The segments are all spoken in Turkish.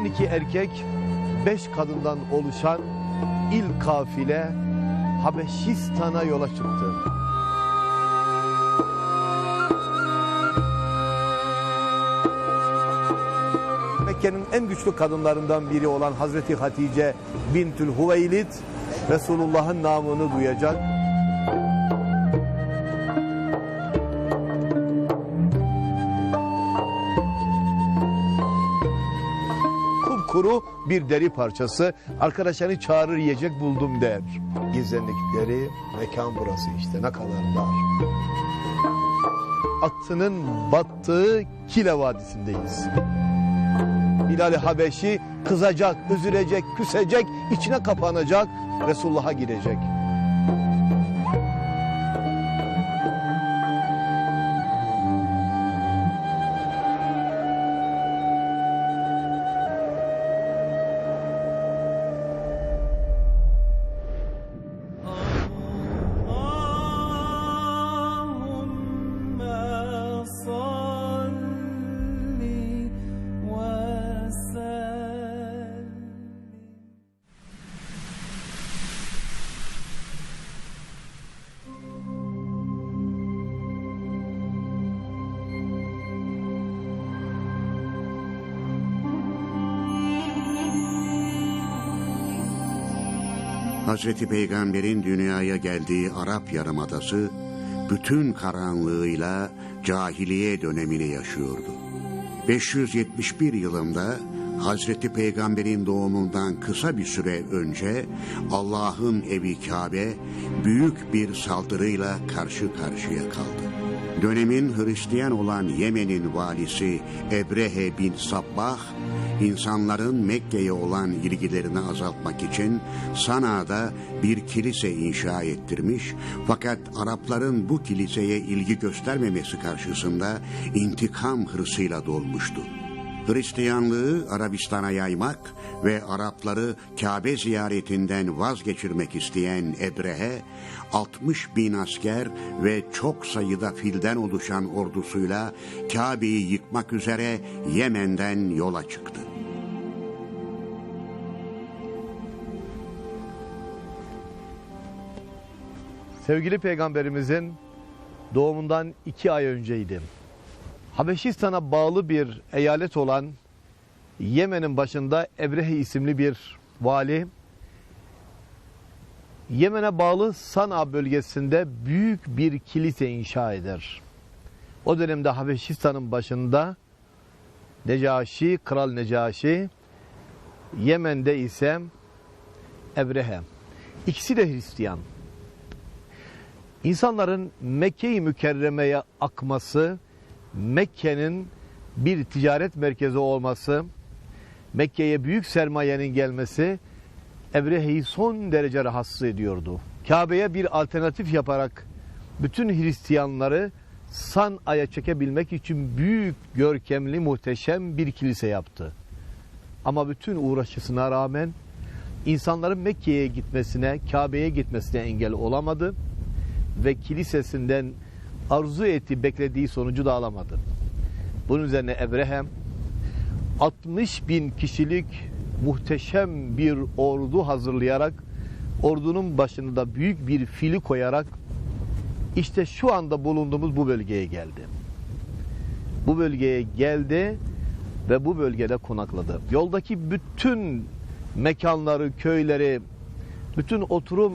12 erkek, 5 kadından oluşan ilk kafile Habeşistan'a yola çıktı. Mekke'nin en güçlü kadınlarından biri olan Hazreti Hatice bintül Hüveylid Resulullah'ın namını duyacak. Bir deri parçası arkadaşlarını çağırır yiyecek buldum der. Gizlendikleri mekan burası işte ne kadar dar. Atının battığı Kile Vadisi'ndeyiz. Bilal-i Habeşi kızacak, üzülecek, küsecek, içine kapanacak, Resulullah'a gidecek. Hazreti Peygamber'in dünyaya geldiği Arap Yarımadası bütün karanlığıyla cahiliye dönemini yaşıyordu. 571 yılında Hazreti Peygamber'in doğumundan kısa bir süre önce Allah'ın evi Kabe büyük bir saldırıyla karşı karşıya kaldı. Dönemin Hristiyan olan Yemen'in valisi Ebrehe bin Sabbah, insanların Mekke'ye olan ilgilerini azaltmak için Sana'da bir kilise inşa ettirmiş fakat Arapların bu kiliseye ilgi göstermemesi karşısında intikam hırsıyla dolmuştu. Hristiyanlığı Arabistan'a yaymak ve Arapları Kabe ziyaretinden vazgeçirmek isteyen Ebrehe, 60 bin asker ve çok sayıda filden oluşan ordusuyla Kabe'yi yıkmak üzere Yemen'den yola çıktı. Sevgili Peygamberimizin doğumundan iki ay önceydi. Habeşistan'a bağlı bir eyalet olan Yemen'in başında Ebrehe isimli bir vali, Yemen'e bağlı Sana bölgesinde büyük bir kilise inşa eder. O dönemde Habeşistan'ın başında Necaşi, Kral Necaşi, Yemen'de ise Ebrehe. İkisi de Hristiyan. İnsanların Mekke-i Mükerreme'ye akması, Mekke'nin bir ticaret merkezi olması, Mekke'ye büyük sermayenin gelmesi Ebrehe'yi son derece rahatsız ediyordu. Kabe'ye bir alternatif yaparak bütün Hristiyanları San'a'ya çekebilmek için büyük, görkemli, muhteşem bir kilise yaptı. Ama bütün uğraşısına rağmen insanların Mekke'ye gitmesine, Kabe'ye gitmesine engel olamadı ve kilisesinden arzu ettiği, beklediği sonucu da alamadı. Bunun üzerine Ebrehem 60 bin kişilik muhteşem bir ordu hazırlayarak ordunun başına da büyük bir fili koyarak işte şu anda bulunduğumuz bu bölgeye geldi. Bu bölgeye geldi ve bu bölgede konakladı. Yoldaki bütün mekanları, köyleri, bütün oturum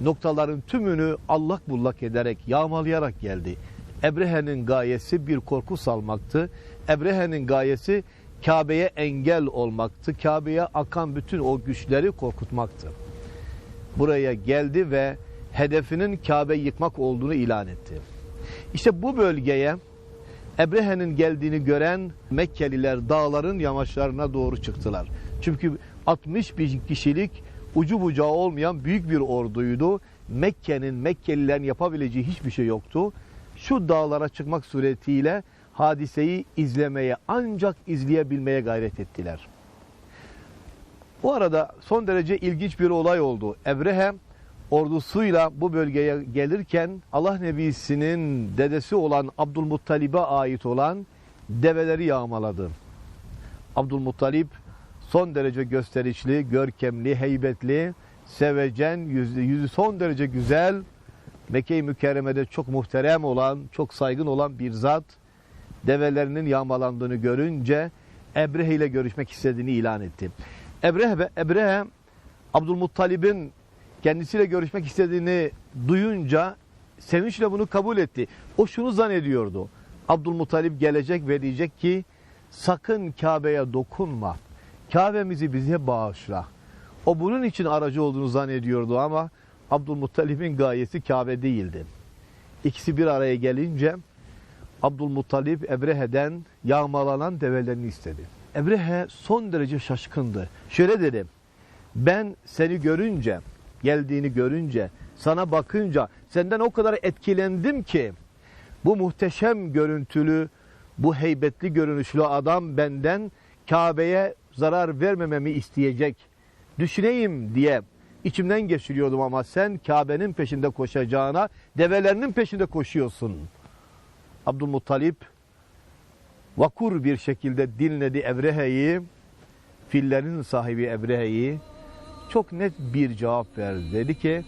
noktaların tümünü allak bullak ederek, yağmalayarak geldi. Ebrehe'nin gayesi bir korku salmaktı. Ebrehe'nin gayesi Kabe'ye engel olmaktı. Kabe'ye akan bütün o güçleri korkutmaktı. Buraya geldi ve hedefinin Kabe'yi yıkmak olduğunu ilan etti. İşte bu bölgeye Ebrehe'nin geldiğini gören Mekkeliler dağların yamaçlarına doğru çıktılar. Çünkü 60 bin kişilik ucu bucağı olmayan büyük bir orduydu. Mekke'nin, Mekkelilerin yapabileceği hiçbir şey yoktu. Şu dağlara çıkmak suretiyle hadiseyi izlemeye, ancak izleyebilmeye gayret ettiler. Bu arada son derece ilginç bir olay oldu. Ebrehe ordusuyla bu bölgeye gelirken Allah Nebisi'nin dedesi olan Abdülmuttalib'e ait olan develeri yağmaladı. Abdülmuttalip son derece gösterişli, görkemli, heybetli, sevecen, yüzü, yüzü son derece güzel, Mekke-i Mükerreme'de çok muhterem olan, çok saygın olan bir zat, develerinin yağmalandığını görünce Ebrehe ile görüşmek istediğini ilan etti. Ebrehe, Ebrehe Abdülmuttalib'in kendisiyle görüşmek istediğini duyunca sevinçle bunu kabul etti. O şunu zannediyordu. Abdülmuttalip gelecek ve diyecek ki sakın Kabe'ye dokunma. Kabe'mizi bize bağışla. O bunun için aracı olduğunu zannediyordu ama Abdülmuttalip'in gayesi Kabe değildi. İkisi bir araya gelince Abdülmuttalip Ebrehe'den yağmalanan develerini istedi. Ebrehe son derece şaşkındı. Şöyle dedi, ben seni görünce, geldiğini görünce, sana bakınca senden o kadar etkilendim ki bu muhteşem görüntülü, bu heybetli görünüşlü adam benden Kabe'ye zarar vermememi isteyecek. Düşüneyim diye içimden geçiriyordum ama sen Kabe'nin peşinde koşacağına develerinin peşinde koşuyorsun. Abdülmuttalip vakur bir şekilde dinledi Ebrehe'yi, fillerin sahibi Ebrehe'yi çok net bir cevap verdi. Dedi ki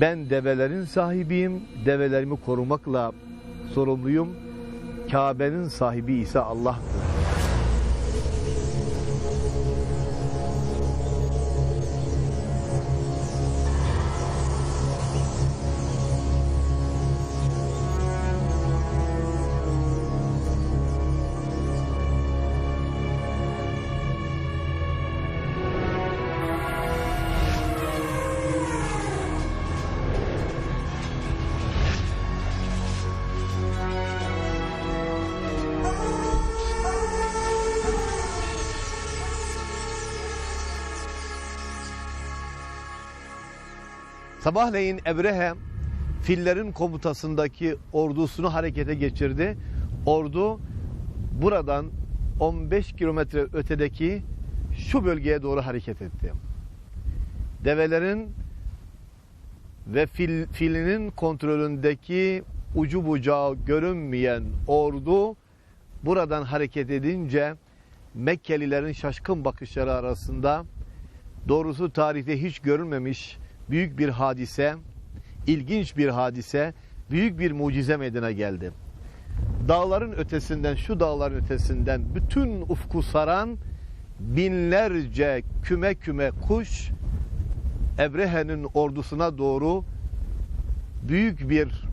ben develerin sahibiyim, develerimi korumakla sorumluyum. Kabe'nin sahibi ise Allah'tır. Sabahleyin Ebrehe fillerin komutasındaki ordusunu harekete geçirdi. Ordu buradan 15 kilometre ötedeki şu bölgeye doğru hareket etti. Develerin ve fil, filinin kontrolündeki ucu bucağı görünmeyen ordu buradan hareket edince Mekkelilerin şaşkın bakışları arasında doğrusu tarihte hiç görülmemiş büyük bir hadise, ilginç bir hadise, büyük bir mucize meydana geldi. Dağların ötesinden, şu dağların ötesinden bütün ufku saran binlerce küme küme kuş Ebrehe'nin ordusuna doğru büyük bir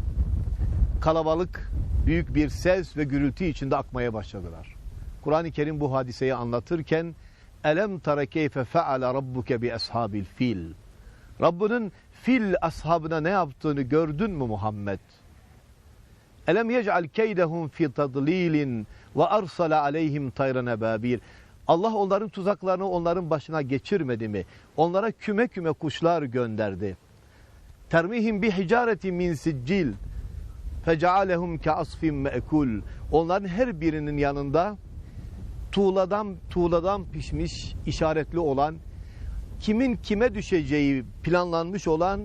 kalabalık, büyük bir ses ve gürültü içinde akmaya başladılar. Kur'an-ı Kerim bu hadiseyi anlatırken Elem tara keyfe feale rabbuke bi ashabil fil Rabbinin fil ashabına ne yaptığını gördün mü Muhammed? Elem yec'al keydehum fi tadlilin ve arsala aleyhim tayran ebabil. Allah onların tuzaklarını onların başına geçirmedi mi? Onlara küme küme kuşlar gönderdi. Termihim bi hicareti min siccil fecealehum ke asfin me'kul. Onların her birinin yanında tuğladan tuğladan pişmiş işaretli olan kimin kime düşeceği planlanmış olan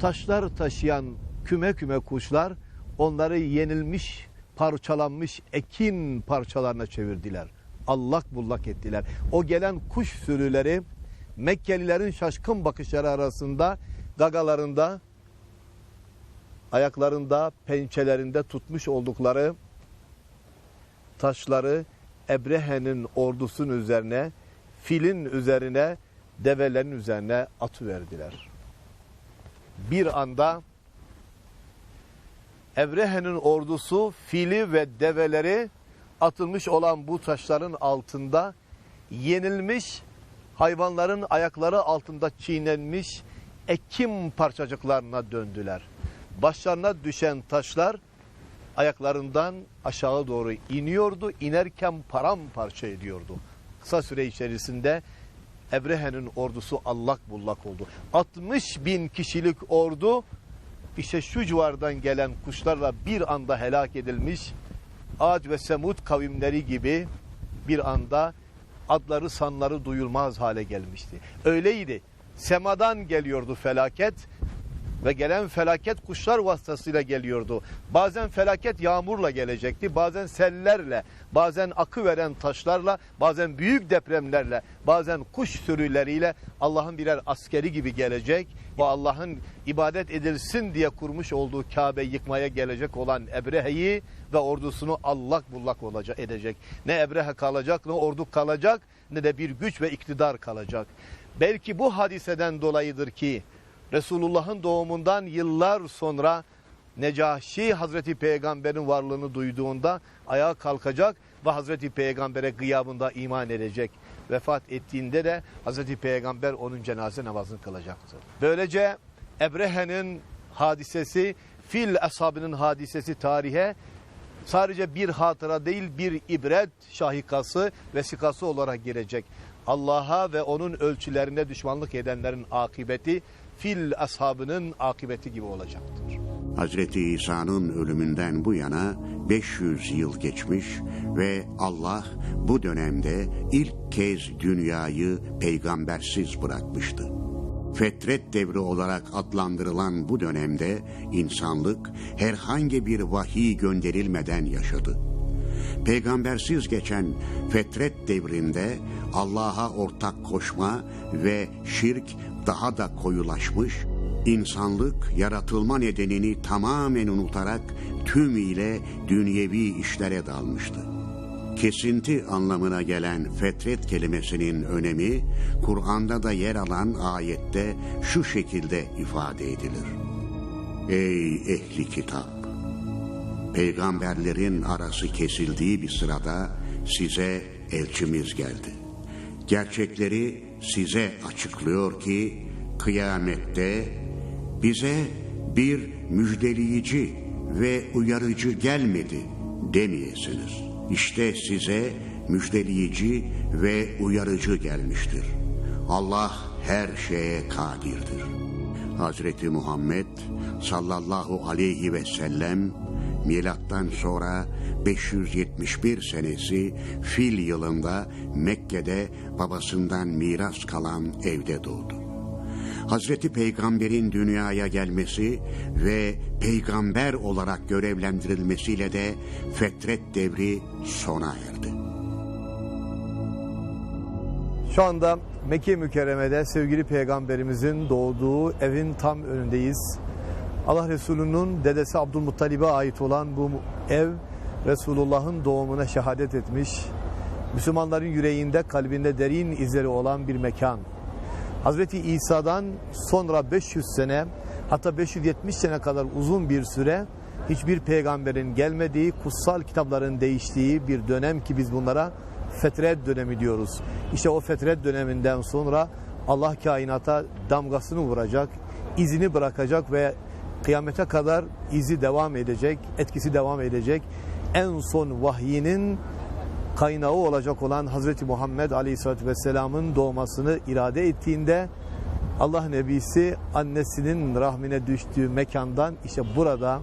taşlar taşıyan küme küme kuşlar onları yenilmiş, parçalanmış ekin parçalarına çevirdiler. Allak bullak ettiler. O gelen kuş sürüleri Mekkelilerin şaşkın bakışları arasında gagalarında, ayaklarında, pençelerinde tutmuş oldukları taşları Ebrehe'nin ordusunun üzerine, filin üzerine develerin üzerine atıverdiler. Bir anda Evrehe'nin ordusu fili ve develeri atılmış olan bu taşların altında yenilmiş hayvanların ayakları altında çiğnenmiş ekim parçacıklarına döndüler. Başlarına düşen taşlar ayaklarından aşağı doğru iniyordu. İnerken paramparça ediyordu. Kısa süre içerisinde Ebrehe'nin ordusu allak bullak oldu. 60 bin kişilik ordu işte şu civardan gelen kuşlarla bir anda helak edilmiş. Ad ve Semud kavimleri gibi bir anda adları sanları duyulmaz hale gelmişti. Öyleydi. Semadan geliyordu felaket. Ve gelen felaket kuşlar vasıtasıyla geliyordu. Bazen felaket yağmurla gelecekti, bazen sellerle, bazen akı veren taşlarla, bazen büyük depremlerle, bazen kuş sürüleriyle Allah'ın birer askeri gibi gelecek ve Allah'ın ibadet edilsin diye kurmuş olduğu Kabe'yi yıkmaya gelecek olan Ebrehe'yi ve ordusunu allak bullak olacak edecek. Ne Ebrehe kalacak, ne ordu kalacak, ne de bir güç ve iktidar kalacak. Belki bu hadiseden dolayıdır ki Resulullah'ın doğumundan yıllar sonra Necaşi Hazreti Peygamber'in varlığını duyduğunda ayağa kalkacak ve Hazreti Peygamber'e gıyabında iman edecek. Vefat ettiğinde de Hazreti Peygamber onun cenaze namazını kılacaktı. Böylece Ebrehe'nin hadisesi, fil ashabının hadisesi tarihe sadece bir hatıra değil bir ibret şahikası, vesikası olarak girecek. Allah'a ve onun ölçülerine düşmanlık edenlerin akıbeti fil ashabının akıbeti gibi olacaktır. Hazreti İsa'nın ölümünden bu yana 500 yıl geçmiş ve Allah bu dönemde ilk kez dünyayı peygambersiz bırakmıştı. Fetret devri olarak adlandırılan bu dönemde insanlık herhangi bir vahiy gönderilmeden yaşadı. Peygambersiz geçen fetret devrinde Allah'a ortak koşma ve şirk daha da koyulaşmış, insanlık yaratılma nedenini tamamen unutarak tümüyle dünyevi işlere dalmıştı. Kesinti anlamına gelen fetret kelimesinin önemi Kur'an'da da yer alan ayette şu şekilde ifade edilir. Ey ehli kitap! Peygamberlerin arası kesildiği bir sırada size elçimiz geldi. Gerçekleri size açıklıyor ki kıyamette bize bir müjdeleyici ve uyarıcı gelmedi demeyesiniz. İşte size müjdeleyici ve uyarıcı gelmiştir. Allah her şeye kadirdir. Hazreti Muhammed sallallahu aleyhi ve sellem milattan sonra 571 senesi fil yılında Mekke'de babasından miras kalan evde doğdu. Hazreti Peygamber'in dünyaya gelmesi ve peygamber olarak görevlendirilmesiyle de fetret devri sona erdi. Şu anda Mekke mükerremede sevgili peygamberimizin doğduğu evin tam önündeyiz. Allah Resulü'nün dedesi Abdülmuttalib'e ait olan bu ev Resulullah'ın doğumuna şehadet etmiş. Müslümanların yüreğinde, kalbinde derin izleri olan bir mekan. Hazreti İsa'dan sonra 500 sene hatta 570 sene kadar uzun bir süre hiçbir peygamberin gelmediği, kutsal kitapların değiştiği bir dönem ki biz bunlara fetret dönemi diyoruz. İşte o fetret döneminden sonra Allah kainata damgasını vuracak, izini bırakacak ve kıyamete kadar izi devam edecek, etkisi devam edecek. En son vahyinin kaynağı olacak olan Hazreti Muhammed Aleyhisselatü Vesselam'ın doğmasını irade ettiğinde Allah Nebisi annesinin rahmine düştüğü mekandan işte burada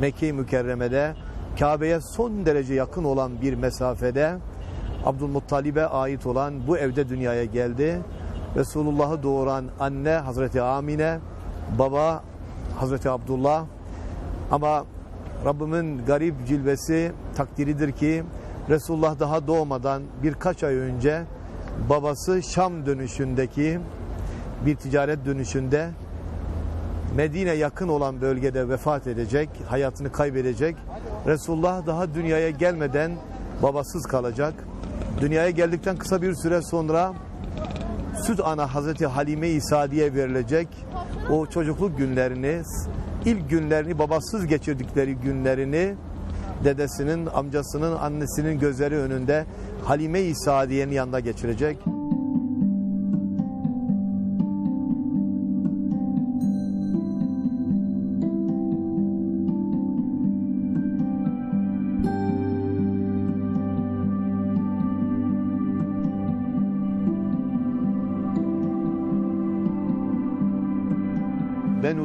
Mekke-i Mükerreme'de Kabe'ye son derece yakın olan bir mesafede Abdülmuttalib'e ait olan bu evde dünyaya geldi. Resulullah'ı doğuran anne Hazreti Amine, baba Hazreti Abdullah ama Rabbimin garip cilvesi takdiridir ki Resulullah daha doğmadan birkaç ay önce babası Şam dönüşündeki bir ticaret dönüşünde Medine yakın olan bölgede vefat edecek, hayatını kaybedecek. Resulullah daha dünyaya gelmeden babasız kalacak. Dünyaya geldikten kısa bir süre sonra süt ana Hazreti Halime-i Sadiye verilecek. O çocukluk günlerini, ilk günlerini babasız geçirdikleri günlerini dedesinin, amcasının, annesinin gözleri önünde Halime-i Sadiye'nin yanında geçirecek.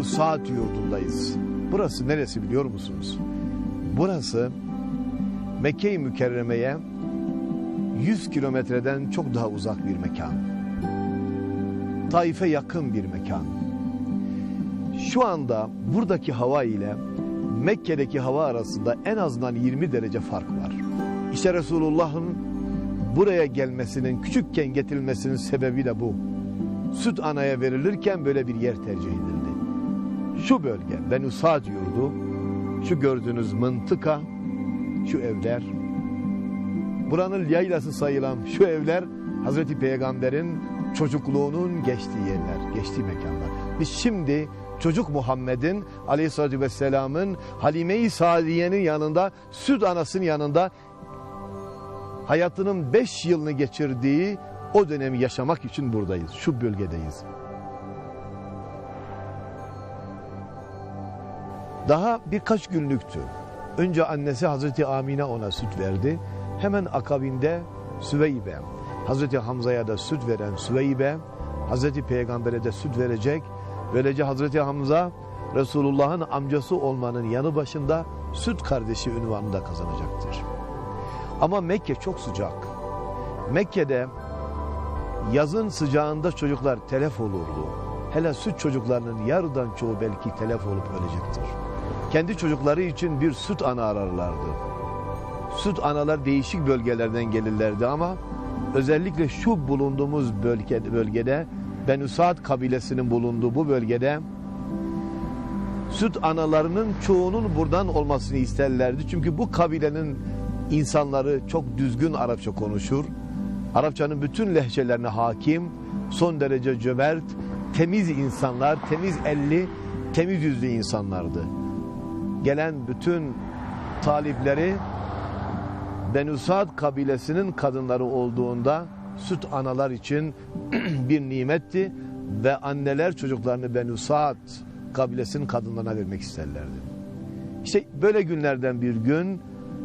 Saat yurdundayız. Burası neresi biliyor musunuz? Burası Mekke-i Mükerreme'ye 100 kilometreden çok daha uzak bir mekan. Taif'e yakın bir mekan. Şu anda buradaki hava ile Mekke'deki hava arasında en azından 20 derece fark var. İşte Resulullah'ın buraya gelmesinin, küçükken getirilmesinin sebebi de bu. Süt anaya verilirken böyle bir yer tercih edildi. Şu bölge, Benu Sa'd yurdu, şu gördüğünüz mıntıka, şu evler, buranın yaylası sayılan şu evler, Hazreti Peygamber'in çocukluğunun geçtiği yerler, geçtiği mekanlar. Biz şimdi çocuk Muhammed'in aleyhissalatü vesselamın Halime-i Sadiye'nin yanında, süt anasının yanında hayatının beş yılını geçirdiği o dönemi yaşamak için buradayız. Şu bölgedeyiz. Daha birkaç günlüktü. Önce annesi Hazreti Amine ona süt verdi. Hemen akabinde Süveybe, Hazreti Hamza'ya da süt veren Süveybe, Hazreti Peygamber'e de süt verecek. Böylece Hazreti Hamza Resulullah'ın amcası olmanın yanı başında süt kardeşi ünvanını da kazanacaktır. Ama Mekke çok sıcak. Mekke'de yazın sıcağında çocuklar telef olurdu. Hele süt çocuklarının yarıdan çoğu belki telef olup ölecektir. Kendi çocukları için bir süt ana ararlardı. Süt analar değişik bölgelerden gelirlerdi ama özellikle şu bulunduğumuz bölge, bölgede Benu Sa'd kabilesinin bulunduğu bu bölgede süt analarının çoğunun buradan olmasını isterlerdi. Çünkü bu kabilenin insanları çok düzgün Arapça konuşur. Arapçanın bütün lehçelerine hakim, son derece cömert, temiz insanlar, temiz elli, temiz yüzlü insanlardı. Gelen bütün talipleri Benu Sa'd kabilesinin kadınları olduğunda süt analar için bir nimetti ve anneler çocuklarını Benu Sa'd kabilesinin kadınlarına vermek isterlerdi. İşte böyle günlerden bir gün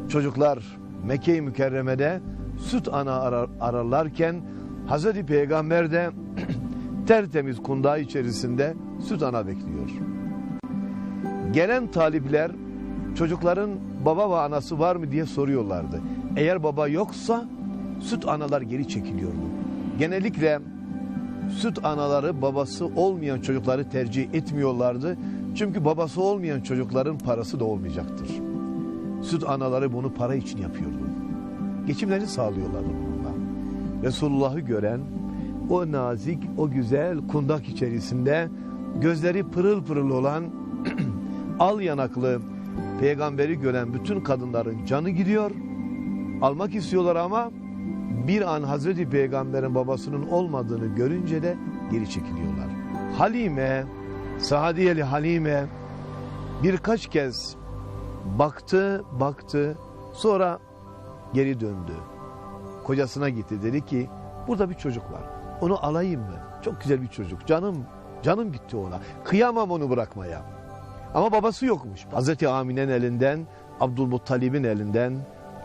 çocuklar Mekke-i Mükerreme'de süt ana arar, ararlarken Hazreti Peygamber de tertemiz kundağı içerisinde süt ana bekliyor. Gelen talipler çocukların baba ve anası var mı diye soruyorlardı. Eğer baba yoksa süt analar geri çekiliyordu. Genellikle süt anaları babası olmayan çocukları tercih etmiyorlardı. Çünkü babası olmayan çocukların parası da olmayacaktır. Süt anaları bunu para için yapıyordu. Geçimlerini sağlıyorlardı bununla. Resulullah'ı gören o nazik, o güzel kundak içerisinde gözleri pırıl pırıl olan al yanaklı peygamberi gören bütün kadınların canı gidiyor. Almak istiyorlar ama bir an Hazreti Peygamber'in babasının olmadığını görünce de geri çekiliyorlar. Halime, Saadiyeli Halime birkaç kez baktı, baktı, sonra geri döndü. Kocasına gitti dedi ki burada bir çocuk var. Onu alayım mı? Çok güzel bir çocuk. Canım, canım gitti ona. Kıyamam onu bırakmaya. Ama babası yokmuş. Hazreti Amine'nin elinden, Abdülmuttalib'in elinden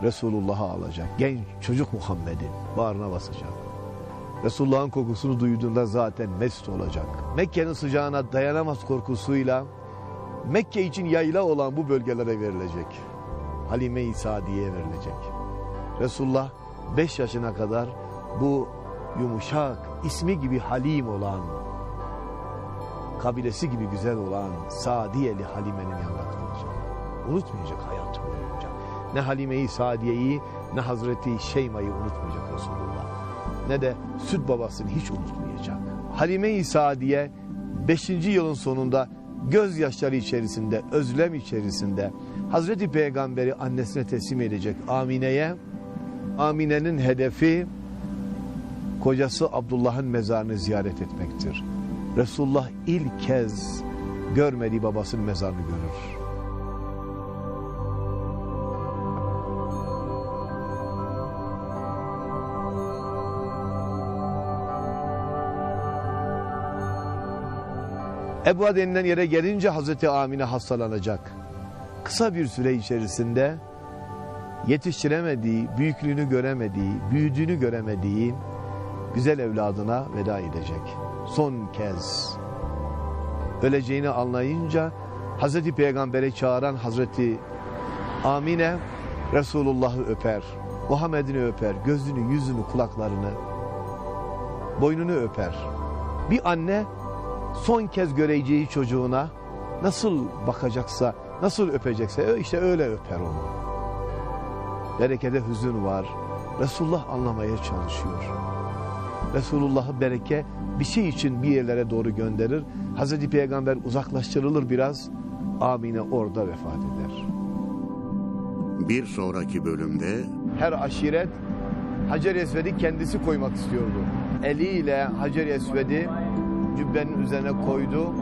Resulullah'ı alacak. Genç çocuk Muhammed'i bağrına basacak. Resulullah'ın kokusunu duyduğunda zaten mest olacak. Mekke'nin sıcağına dayanamaz korkusuyla Mekke için yayla olan bu bölgelere verilecek. Halime-i Sadiye'ye verilecek. Resulullah 5 yaşına kadar bu yumuşak, ismi gibi Halim olan, kabilesi gibi güzel olan Sadiyeli Halime'nin yanında kalacak. Unutmayacak hayatı boyunca. Ne Halime-i Sadiye'yi ne Hazreti Şeyma'yı unutmayacak Resulullah. Ne de süt babasını hiç unutmayacak. Halime-i Sadiye 5. yılın sonunda gözyaşları içerisinde, özlem içerisinde Hazreti Peygamber'i annesine teslim edecek Amine'ye. Amine'nin hedefi kocası Abdullah'ın mezarını ziyaret etmektir. Resulullah ilk kez görmediği babasının mezarını görür. Ebu denilen yere gelince Hazreti Amine hastalanacak. Kısa bir süre içerisinde yetiştiremediği, büyüklüğünü göremediği, büyüdüğünü göremediği güzel evladına veda edecek. Son kez öleceğini anlayınca Hazreti Peygamber'e çağıran Hazreti Amine Resulullah'ı öper. Muhammed'ini öper. Gözünü, yüzünü, kulaklarını, boynunu öper. Bir anne son kez göreceği çocuğuna nasıl bakacaksa, nasıl öpecekse işte öyle öper onu. Berekede hüzün var. Resulullah anlamaya çalışıyor. Resulullah'ı bereke bir şey için bir yerlere doğru gönderir. Hazreti Peygamber uzaklaştırılır biraz. Amine orada vefat eder. Bir sonraki bölümde Her aşiret Hacer-i Esved'i kendisi koymak istiyordu. Eliyle Hacer-i Esved'i cübbenin üzerine koydu.